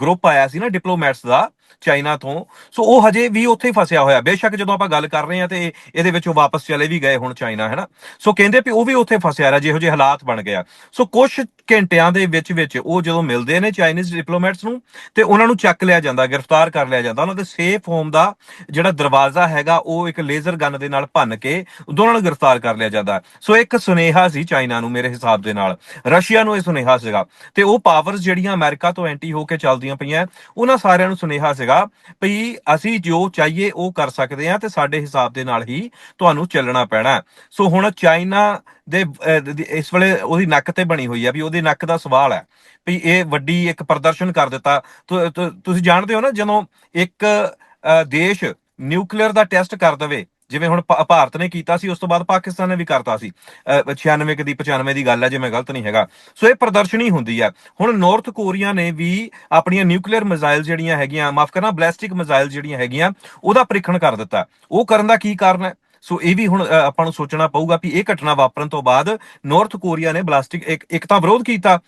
ਗਰੁੱਪ ਆਇਆ ਸੀ ਨਾ ਡਿਪਲੋਮੈਟਸ ਦਾ। ਚਾਈਨਾ ਤੋਂ। ਸੋ ਉਹ ਹਜੇ ਵੀ ਉੱਥੇ ਹੀ ਫਸਿਆ ਹੋਇਆ। ਬੇਸ਼ੱਕ ਜਦੋਂ ਆਪਾਂ ਗੱਲ ਕਰ ਰਹੇ ਆ ਤੇ ਇਹਦੇ ਵਿੱਚ ਉਹ ਵਾਪਸ ਚਲੇ ਵੀ ਗਏ ਹੁਣ ਚਾਈਨਾ ਹੈ ਸੋ ਕਹਿੰਦੇ ਵੀ ਉਹ ਵੀ ਉੱਥੇ ਫਸਿਆ ਰਿਹਾ, ਜਿਹੋ ਜਿਹੇ ਹਾਲਾਤ ਬਣ ਗਿਆ ਸੋ ਕੁਝ ਘੰਟਿਆਂ ਦੇ ਵਿੱਚ ਵਿੱਚ ਉਹ ਜਦੋਂ ਮਿਲਦੇ ਨੇ ਚਾਈਨੀਜ਼ ਡਿਪਲੋਮੈਟਸ ਨੂੰ ਤੇ ਉਹਨਾਂ ਨੂੰ ਚੱਕ ਲਿਆ ਜਾਂਦਾ, ਗ੍ਰਿਫਤਾਰ ਕਰ ਲਿਆ ਜਾਂਦਾ। ਉਹਨਾਂ ਦੇ ਸੇਫ ਹੋਮ ਦਾ ਜਿਹੜਾ ਦਰਵਾਜ਼ਾ ਹੈਗਾ, ਉਹ ਇੱਕ ਲੇਜ਼ਰ ਗਨ ਦੇ ਨਾਲ ਭੰਨ ਕੇ ਦੋਨਾਂ ਨੂੰ ਗ੍ਰਿਫਤਾਰ ਕਰ ਲਿਆ ਜਾਂਦਾ। ਸੋ ਇੱਕ ਸੁਨੇਹਾ ਸੀ ਚਾਈਨਾ ਨੂੰ ਮੇਰੇ ਹਿਸਾਬ ਦੇ ਨਾਲ। ਰਸ਼ੀਆ ਨੂੰ ਇਹ ਸੁਨੇਹਾ ਸੀਗਾ। ਤੇ ਉਹ ਪਾਵਰਸ ਜਿਹੜੀਆਂ ਅਮਰੀਕਾ ਤੋਂ ਐਂਟੀ ਹੋ ਕੇ ਚੱਲਦੀਆਂ ਪਈਆਂ, ਉਹਨਾਂ ਸਾਰਿਆਂ ਨੂੰ ਸੁਨੇਹਾ ਸੀਗਾ ਵੀ ਅਸੀਂ ਜੋ ਚਾਹੀਏ ਉਹ ਕਰ ਸਕਦੇ ਹਾਂ ਤੇ ਸਾਡੇ ਹਿਸਾਬ ਦੇ ਨਾਲ ਹੀ ਤੁਹਾਨੂੰ ਚੱਲਣਾ ਪੈਣਾ ਸੋ ਹੁਣ ਚਾਈਨਾ ਦੇ ਇਸ ਵੇਲੇ ਉਹਦੀ ਨੱਕ ਤੇ ਬਣੀ ਹੋਈ ਆ ਵੀ ਉਹਦੇ ਨੱਕ ਦਾ ਸਵਾਲ ਹੈ ਵੀ ਇਹ ਵੱਡੀ ਇੱਕ ਪ੍ਰਦਰਸ਼ਨ ਕਰ ਦਿੱਤਾ। ਤੁਸੀਂ ਜਾਣਦੇ ਹੋ ਨਾ ਜਦੋਂ ਇੱਕ ਅਹ, ਦੇਸ਼ ਨਿਊਕਲੀਅਰ ਦਾ ਟੈਸਟ ਕਰ ਦਵੇ ਜਿਵੇਂ ਹੁਣ ਭਾਰਤ ਨੇ ਕੀਤਾ ਸੀ ਉਸ ਤੋਂ ਬਾਅਦ ਪਾਕਿਸਤਾਨ ਨੇ ਵੀ ਕਰਤਾ ਸੀ। ਅਹ, 96 ਦੀ 95 ਦੀ ਗੱਲ ਹੈ ਜੇ ਮੈਂ ਗਲਤ ਨਹੀਂ ਹੈਗਾ। ਸੋ ਇਹ ਪ੍ਰਦਰਸ਼ਨੀ ਹੁੰਦੀ ਹੈ। ਹੁਣ ਨਾਰਥ ਕੋਰੀਆ ਨੇ ਵੀ ਆਪਣੀਆਂ ਨਿਊਕਲੀਅਰ ਮਿਜ਼ਾਈਲ ਜਿਹੜੀਆਂ ਹੈਗੀਆਂ ਮਾਫ ਕਰਨਾ ਬੈਲਿਸਟਿਕ ਮਿਜ਼ਾਈਲ ਜਿਹੜੀਆਂ ਹੈਗੀਆਂ ਉਹਦਾ ਪ੍ਰੀਖਣ ਕਰ ਦਿੱਤਾ। ਉਹ ਕਰਨ ਦਾ ਕੀ ਕਾਰਨ ਹੈ? ਸੋ ਇਹ ਵੀ ਹੁਣ ਆਪਾਂ ਨੂੰ ਸੋਚਣਾ ਪਊਗਾ ਕਿ ਇਹ ਘਟਨਾ ਵਾਪਰਨ ਤੋਂ ਬਾਅਦ ਨਾਰਥ ਕੋਰੀਆ ਨੇ ਬਲਾਸਟਿਕ ਇੱਕ ਇੱਕ ਤਾਂ ਵਿਰੋਧ ਕੀਤਾ।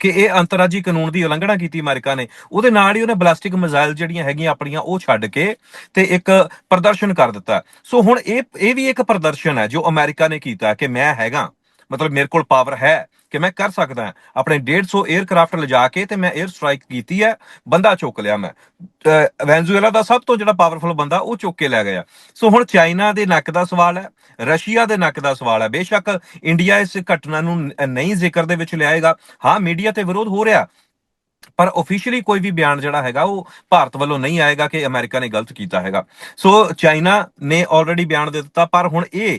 ਕਿ ਇਹ ਅੰਤਰਰਾਜੀ ਕਾਨੂੰਨ ਦੀ ਉਲੰਘਣਾ ਕੀਤੀ ਅਮਰੀਕਾ ਨੇ, ਉਹਦੇ ਨਾਲ ਹੀ ਉਹਨੇ ਬਲਾਸਟਿਕ ਮਿਜ਼ਾਈਲ ਜਿਹੜੀਆਂ ਹੈਗੀਆਂ ਆਪਣੀਆਂ ਉਹ ਛੱਡ ਕੇ ਤੇ ਇੱਕ ਪ੍ਰਦਰਸ਼ਨ ਕਰ ਦਿੱਤਾ। ਸੋ ਹੁਣ ਇਹ ਇਹ ਵੀ ਇੱਕ ਪ੍ਰਦਰਸ਼ਨ ਹੈ ਜੋ ਅਮਰੀਕਾ ਨੇ ਕੀਤਾ ਕਿ ਮੈਂ ਹੈਗਾ। ਮਤਲਬ ਮੇਰੇ ਕੋਲ ਪਾਵਰ ਹੈ ਕਿ ਮੈਂ ਕਰ ਸਕਦਾ ਹਾਂ। ਆਪਣੇ 150 에ਅਰਕ੍ਰਾਫਟ ਲਿਜਾ ਕੇ ਤੇ ਮੈਂ 에ਅਰ ਸਟ੍ਰਾਈਕ ਕੀਤੀ ਹੈ, ਬੰਦਾ ਚੁੱਕ ਲਿਆ ਮੈਂ। ਅਹ ਵੈਨਜ਼ੂਏਲਾ ਦਾ ਸਭ ਤੋਂ ਜਿਹੜਾ ਪਾਵਰਫੁਲ ਬੰਦਾ ਉਹ ਚੁੱਕ ਕੇ ਲੈ ਗਿਆ। ਸੋ ਹੁਣ ਚਾਈਨਾ ਦੇ ਨੱਕ ਦਾ ਸਵਾਲ ਹੈ ਰਸ਼ੀਆ ਦੇ ਨੱਕ ਦਾ ਸਵਾਲ ਹੈ। ਬੇਸ਼ੱਕ ਇੰਡੀਆ ਇਸ ਘਟਨਾ ਨੂੰ ਨਹੀਂ ਜ਼ਿਕਰ ਦੇ ਵਿੱਚ ਲਿਆਏਗਾ। ਹਾਂ ਮੀਡੀਆ ਤੇ ਵਿਰੋਧ ਹੋ ਰਿਹਾ। ਪਰ ਆਫੀਸ਼ੀਅਲੀ ਕੋਈ ਵੀ ਬਿਆਨ ਜਿਹੜਾ ਹੈਗਾ, ਉਹ ਭਾਰਤ ਵੱਲੋਂ ਨਹੀਂ ਆਏਗਾ ਕਿ ਅਮਰੀਕਾ ਨੇ ਗਲਤ ਕੀਤਾ ਹੈਗਾ। ਸੋ ਚਾਈਨਾ ਨੇ ਆਲਰੇਡੀ ਬਿਆਨ ਦੇ ਦਿੱਤਾ, ਪਰ ਹੁਣ ਇਹ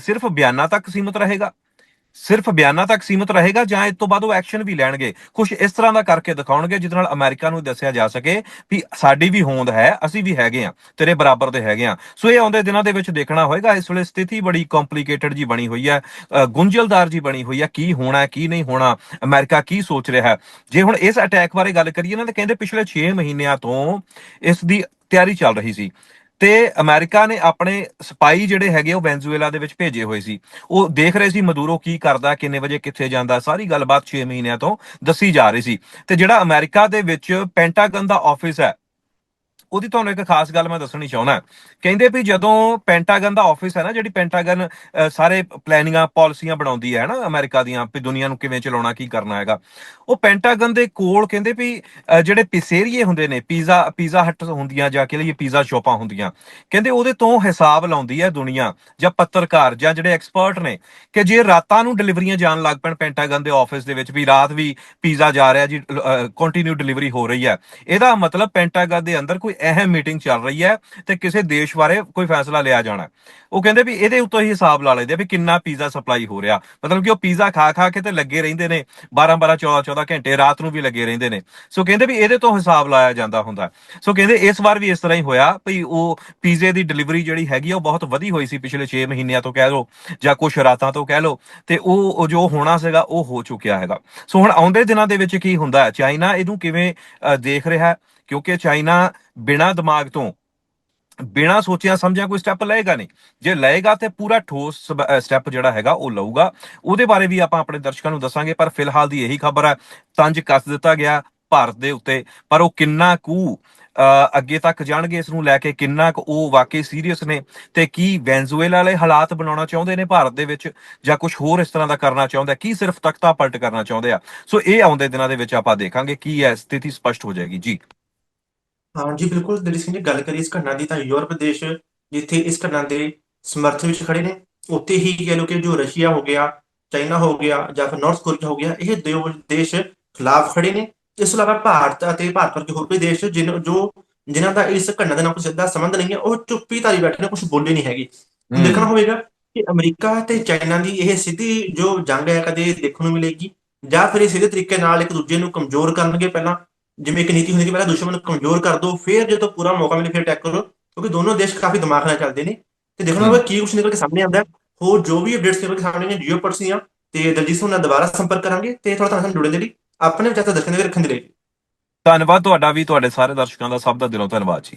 ਸਿਰਫ ਬਿਆਨਾਂ ਤੱਕ ਸੀਮਿਤ ਰਹੇਗਾ। ਸਿਰਫ ਬਿਆਨਾਂ ਤੱਕ ਸੀਮਿਤ ਰਹੇਗਾ ਜਾਂ ਇਸ ਤੋਂ ਬਾਅਦ ਉਹ ਐਕਸ਼ਨ ਵੀ ਲੈਣਗੇ? ਕੁਝ ਇਸ ਤਰ੍ਹਾਂ ਦਾ ਕਰਕੇ ਦਿਖਾਉਣਗੇ ਜਿਹਦੇ ਨਾਲ ਅਮਰੀਕਾ ਨੂੰ ਦੱਸਿਆ ਜਾ ਸਕੇ ਵੀ ਸਾਡੀ ਵੀ ਹੋਂਦ ਹੈ ਅਸੀਂ ਵੀ ਹੈਗੇ ਆ ਤੇਰੇ ਬਰਾਬਰ ਦੇ ਹੈਗੇ ਆ ਸੋ ਇਹ ਆਉਂਦੇ ਦਿਨਾਂ ਦੇ ਵਿੱਚ ਦੇਖਣਾ ਹੋਏਗਾ। ਇਸ ਵੇਲੇ ਸਥਿਤੀ ਬੜੀ ਕੰਪਲਿਕੇਟਡ ਜੀ ਬਣੀ ਹੋਈ ਹੈ। ਅ, ਗੁੰਝਲਦਾਰ ਜੀ ਬਣੀ ਹੋਈ ਹੈ। ਕੀ ਹੋਣਾ ਕੀ ਨਹੀਂ ਹੋਣਾ ਅਮਰੀਕਾ ਕੀ ਸੋਚ ਰਿਹਾ ਹੈ? ਜੇ ਹੁਣ ਇਸ ਅਟੈਕ ਬਾਰੇ ਗੱਲ ਕਰੀਏ ਨਾ ਤਾਂ ਕਹਿੰਦੇ ਪਿਛਲੇ 6 ਮਹੀਨਿਆਂ ਤੋਂ ਇਸ ਦੀ ਤਿਆਰੀ ਚੱਲ ਰਹੀ ਸੀ। ਤੇ ਅਮਰੀਕਾ ਨੇ ਆਪਣੇ ਸਪਾਈ ਜਿਹੜੇ ਹੈਗੇ ਉਹ ਵੈਨਜ਼ੂਏਲਾ ਦੇ ਵਿੱਚ ਭੇਜੇ ਹੋਏ ਸੀ। ਉਹ ਦੇਖ ਰਹੇ ਸੀ ਮਦੂਰੋ ਕੀ ਕਰਦਾ, ਕਿੰਨੇ ਵਜੇ ਕਿੱਥੇ ਜਾਂਦਾ, ਸਾਰੀ ਗੱਲਬਾਤ 6 ਮਹੀਨਿਆਂ ਤੋਂ ਦੱਸੀ ਜਾ ਰਹੀ ਸੀ। ਤੇ ਜਿਹੜਾ ਅਮਰੀਕਾ ਦੇ ਵਿੱਚ ਪੈਂਟਾਗਨ ਦਾ ਆਫਿਸ ਹੈ ਉਹਦੀ ਤੁਹਾਨੂੰ ਇੱਕ ਖਾਸ ਗੱਲ ਮੈਂ ਦੱਸਣੀ ਚਾਹੁੰਦਾ ਕਹਿੰਦੇ ਵੀ ਜਦੋਂ ਪੈਂਟਾਗਨ ਦਾ ਆਫਿਸ ਹੈ ਨਾ, ਜਿਹੜੀ ਪੈਂਟਾਗਨ ਸਾਰੇ ਪਲੈਨਿੰਗਾਂ ਪਾਲਿਸੀਆਂ ਬਣਾਉਂਦੀ ਹੈ ਨਾ ਅਮਰੀਕਾ ਦੀਆਂ, ਵੀ ਦੁਨੀਆ ਨੂੰ ਕਿਵੇਂ ਚਲਾਉਣਾ, ਕੀ ਕਰਨਾ ਹੈਗਾ। ਉਹ ਪੈਂਟਾਗਨ ਦੇ ਕੋਲ ਕਹਿੰਦੇ ਵੀ ਜਿਹੜੇ ਪਿਸੇਰੀਏ ਹੁੰਦੇ ਨੇ ਪੀਜ਼ਾ ਪੀਜ਼ਾ ਹੱਟ ਹੁੰਦੀਆਂ ਜਾਂ ਕਿ ਲਈ ਪੀਜ਼ਾ ਸ਼ਾਪਾਂ ਹੁੰਦੀਆਂ, ਕਹਿੰਦੇ ਉਹਦੇ ਤੋਂ ਹਿਸਾਬ ਲਾਉਂਦੀ ਹੈ ਦੁਨੀਆ ਜਾਂ ਪੱਤਰਕਾਰ ਜਾਂ ਜਿਹੜੇ ਐਕਸਪਰਟ ਨੇ ਕਿ ਜੇ ਰਾਤਾਂ ਨੂੰ ਡਿਲੀਵਰੀਆਂ ਜਾਣ ਲੱਗ ਪੈਣ ਪੈਂਟਾਗਨ ਦੇ ਆਫਿਸ ਦੇ ਵਿੱਚ ਵੀ, ਰਾਤ ਵੀ ਪੀਜ਼ਾ ਜਾ ਰਿਹਾ ਜੀ ਕੰਟੀਨਿਊ ਡਿਲੀਵਰੀ ਹੋ ਰਹੀ ਹੈ। ਇਹਦਾ ਮਤਲਬ ਪੈਂਟਾਗਨ ਦੇ ਅੰਦਰ ਕੋਈ ਅਹਿਮ ਮੀਟਿੰਗ ਚੱਲ ਰਹੀ ਹੈ ਤੇ ਕਿਸੇ ਦੇਸ਼ ਬਾਰੇ ਕੋਈ ਫੈਸਲਾ ਲਿਆ ਜਾਣਾ ਉਹ ਕਹਿੰਦੇ ਵੀ ਇਹਦੇ ਉੱਤੋਂ ਹੀ ਹਿਸਾਬ ਲਾ ਲੈਂਦੇ ਆ ਵੀ ਕਿੰਨਾ ਪੀਜ਼ਾ ਸਪਲਾਈ ਹੋ ਰਿਹਾ। ਮਤਲਬ ਕਿ ਉਹ ਪੀਜ਼ਾ ਖਾ ਖਾ ਕੇ ਤੇ ਲੱਗੇ ਰਹਿੰਦੇ ਨੇ। 12 12 14 14 ਘੰਟੇ ਰਾਤ ਨੂੰ ਵੀ ਲੱਗੇ ਰਹਿੰਦੇ ਨੇ। ਸੋ ਕਹਿੰਦੇ ਵੀ ਇਹਦੇ ਤੋਂ ਹਿਸਾਬ ਲਾਇਆ ਜਾਂਦਾ ਹੁੰਦਾ ਸੋ ਕਹਿੰਦੇ ਇਸ ਵਾਰ ਵੀ ਇਸ ਤਰ੍ਹਾਂ ਹੀ ਹੋਇਆ ਵੀ ਉਹ ਪੀਜ਼ੇ ਦੀ ਡਿਲੀਵਰੀ ਜਿਹੜੀ ਹੈਗੀ ਆ ਉਹ ਬਹੁਤ ਵਧੀ ਹੋਈ ਸੀ ਪਿਛਲੇ 6 ਮਹੀਨਿਆਂ ਤੋਂ ਕਹਿ ਲਓ ਜਾਂ ਕੁਝ ਰਾਤਾਂ ਤੋਂ ਕਹਿ ਲਓ ਤੇ ਉਹ ਜੋ ਹੋਣਾ ਸੀਗਾ ਉਹ ਹੋ ਚੁੱਕਿਆ ਹੈਗਾ। ਸੋ ਹੁਣ ਆਉਂਦੇ ਦਿਨਾਂ ਦੇ ਵਿੱਚ ਕੀ ਹੁੰਦਾ ਹੈ? ਚਾਈਨਾ ਇਹਨੂੰ ਕਿਵੇਂ ਦੇਖ ਰਿਹਾ ਕਿਉਂਕਿ ਚਾਈਨਾ ਬਿਨਾਂ ਦਿਮਾਗ ਤੋਂ, ਬਿਨਾਂ ਸੋਚਿਆ ਸਮਝਿਆ ਕੋਈ ਸਟੈਪ ਲਏਗਾ ਨਹੀਂ। ਜੇ ਲਏਗਾ ਤੇ ਪੂਰਾ ਠੋਸ ਸਟੈਪ ਜਿਹੜਾ ਹੈਗਾ ਉਹ ਲਊਗਾ। ਉਹਦੇ ਬਾਰੇ ਵੀ ਆਪਾਂ ਆਪਣੇ ਦਰਸ਼ਕਾਂ ਨੂੰ ਦੱਸਾਂਗੇ, ਪਰ ਫਿਲਹਾਲ ਦੀ ਇਹੀ ਖਬਰ ਹੈ, ਤੰਜ ਕੱਸ ਦਿੱਤਾ ਗਿਆ ਭਾਰਤ ਦੇ ਉੱਤੇ। ਪਰ ਉਹ ਕਿੰਨਾ ਕੁ ਅੱਗੇ ਤੱਕ ਜਾਣਗੇ, ਇਸ ਨੂੰ ਲੈ ਕੇ ਕਿੰਨਾ ਕੁ ਉਹ ਵਾਕਈ ਸੀਰੀਅਸ ਨੇ ਤੇ ਕੀ ਵੈਨਜ਼ੂਏਲਾ ਵਾਲੇ ਹਾਲਾਤ ਬਣਾਉਣਾ ਚਾਹੁੰਦੇ ਨੇ ਭਾਰਤ ਦੇ ਵਿੱਚ, ਜਾਂ ਕੁਝ ਹੋਰ ਇਸ ਤਰ੍ਹਾਂ ਦਾ ਕਰਨਾ ਚਾਹੁੰਦਾ, ਕੀ ਸਿਰਫ ਤਖਤਾ ਪਲਟ ਕਰਨਾ ਚਾਹੁੰਦੇ ਆ। ਸੋ ਇਹ ਆਉਂਦੇ ਦਿਨਾਂ ਦੇ ਵਿੱਚ ਆਪਾਂ ਦੇਖਾਂਗੇ, ਕੀ ਹੈ ਸਥਿਤੀ ਸਪਸ਼ਟ ਹੋ ਜਾਏਗੀ। ਜੀ। ਹਾਂ ਜੀ ਬਿਲਕੁਲ ਦਲੀ ਸਿੰਘ ਜੀ ਗੱਲ ਕਰੀਏ ਇਸ ਘਟਨਾ ਦੀ ਤਾਂ ਯੂਰਪ ਦੇਸ਼ ਜਿੱਥੇ ਇਸ ਘਟਨਾ ਦੇ ਸਮਰਥਨ ਵਿੱਚ ਖੜੇ ਨੇ ਉੱਥੇ ਹੀ ਕਹਿ ਲਓ ਕਿ ਜੋ ਰਸ਼ੀਆ ਹੋ ਗਿਆ ਚਾਈਨਾ ਹੋ ਗਿਆ ਜਾਂ ਫਿਰ ਨਾਰਥ ਕੋਰੀਆ ਹੋ ਗਿਆ ਇਹ ਦੋ ਦੇਸ਼ ਖਿਲਾਫ ਖੜੇ ਨੇ। ਇਸ ਤੋਂ ਇਲਾਵਾ ਭਾਰਤ ਅਤੇ ਭਾਰਤ ਵਰਗੇ ਹੋਰ ਕੋਈ ਦੇਸ਼ ਜਿਨ ਜੋ ਜਿਨ੍ਹਾਂ ਦਾ ਇਸ ਘਟਨਾ ਦੇ ਨਾਲ ਕੋਈ ਸਿੱਧਾ ਸੰਬੰਧ ਨਹੀਂ ਹੈ ਉਹ ਚੁੱਪੀ ਧਾਰੀ ਬੈਠੇ ਨੇ ਕੁਝ ਬੋਲੇ ਨਹੀਂ ਹੈਗੇ। ਦੇਖਣਾ ਹੋਵੇਗਾ ਕਿ ਅਮਰੀਕਾ ਤੇ ਚਾਈਨਾ ਦੀ ਇਹ ਸਿੱਧੀ ਜੋ ਜੰਗ ਹੈ ਕਦੇ ਦੇਖਣ ਨੂੰ ਮਿਲੇਗੀ ਜਾਂ ਫਿਰ ਇਹ ਸਿੱਧੇ ਤਰੀਕੇ ਨਾਲ ਇੱਕ ਦੂਜੇ ਨੂੰ ਕਮਜ਼ੋਰ ਕਰਨਗੇ ਪਹਿਲਾਂ। ਜਿਵੇਂ ਇੱਕ ਨੀਤੀ ਹੁੰਦੀ ਕਿ ਪਹਿਲਾਂ ਦੁਸ਼ਮਣ ਨੂੰ ਕਮਜ਼ੋਰ ਕਰ ਦਿਓ ਫਿਰ ਜਦੋਂ ਪੂਰਾ ਮੌਕਾ ਮਿਲੇ ਫਿਰ ਅਟੈਕ ਕਰੋ ਕਿਉਂਕਿ ਦੋਨੋਂ ਦੇਸ਼ ਕਾਫੀ ਦਿਮਾਗ ਨਾਲ ਚੱਲਦੇ ਨੇ। ਤੇ ਦੇਖਣਾ ਹੋਵੇਗਾ ਕੀ ਕੁਝ ਨਿਕਲ ਕੇ ਸਾਹਮਣੇ ਆਉਂਦਾ ਹੈ। ਹੋਰ ਜੋ ਵੀ ਅਪਡੇਟਸ ਨਿਕਲ ਕੇ ਸਾਹਮਣੇ ਨੇ ਜੀਓ ਦੀਆਂ ਤੇ ਦਲਜੀਤ ਸਿੰਘ ਨਾਲ ਦੁਬਾਰਾ ਸੰਪਰਕ ਕਰਾਂਗੇ ਤੇ ਥੋੜਾ ਤੁਹਾਨੂੰ ਜੁੜਨ ਦੇ ਲਈ ਆਪਣੇ ਵਿਚਾਰ ਦਰਸ਼ਕਾਂ ਦੇ ਵਿੱਚ ਰੱਖਣ ਦੇ ਲਈ। ਧੰਨਵਾਦ ਤੁਹਾਡਾ ਵੀ ਤੁਹਾਡੇ ਸਾਰੇ ਦਰਸ਼ਕਾਂ ਦਾ ਸਭ ਦਾ ਦਿਲੋਂ ਧੰਨਵਾਦ ਜੀ।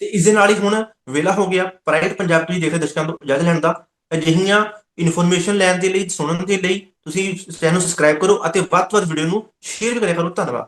ਤੇ ਇਸ ਦੇ ਨਾਲ ਹੀ ਹੁਣ ਵੇਲਾ ਹੋ ਗਿਆ ਪ੍ਰਾਈਵੇਟ ਪੰਜਾਬ ਟੀਵੀ ਦੇਖਦੇ ਦਰਸ਼ਕਾਂ ਤੋਂ ਇਜਾਜ਼ਤ ਲੈਣ ਦਾ। ਅਜਿਹੀਆਂ ਇਨਫੋਰਮੇਸ਼ਨ ਲੈਣ ਦੇ ਲਈ ਸੁਣਨ ਦੇ ਲਈ ਤੁਸੀਂ ਚੈਨਲ ਨੂੰ ਸਬਸਕ੍ਰਾਈਬ ਕਰੋ ਅਤੇ ਵੱਧ ਤੋਂ ਵੱਧ ਵੀਡੀਓ ਨੂੰ ਸ਼ੇਅਰ ਵੀ ਕਰਿਆ ਕਰੋ। ਧੰਨਵਾਦ।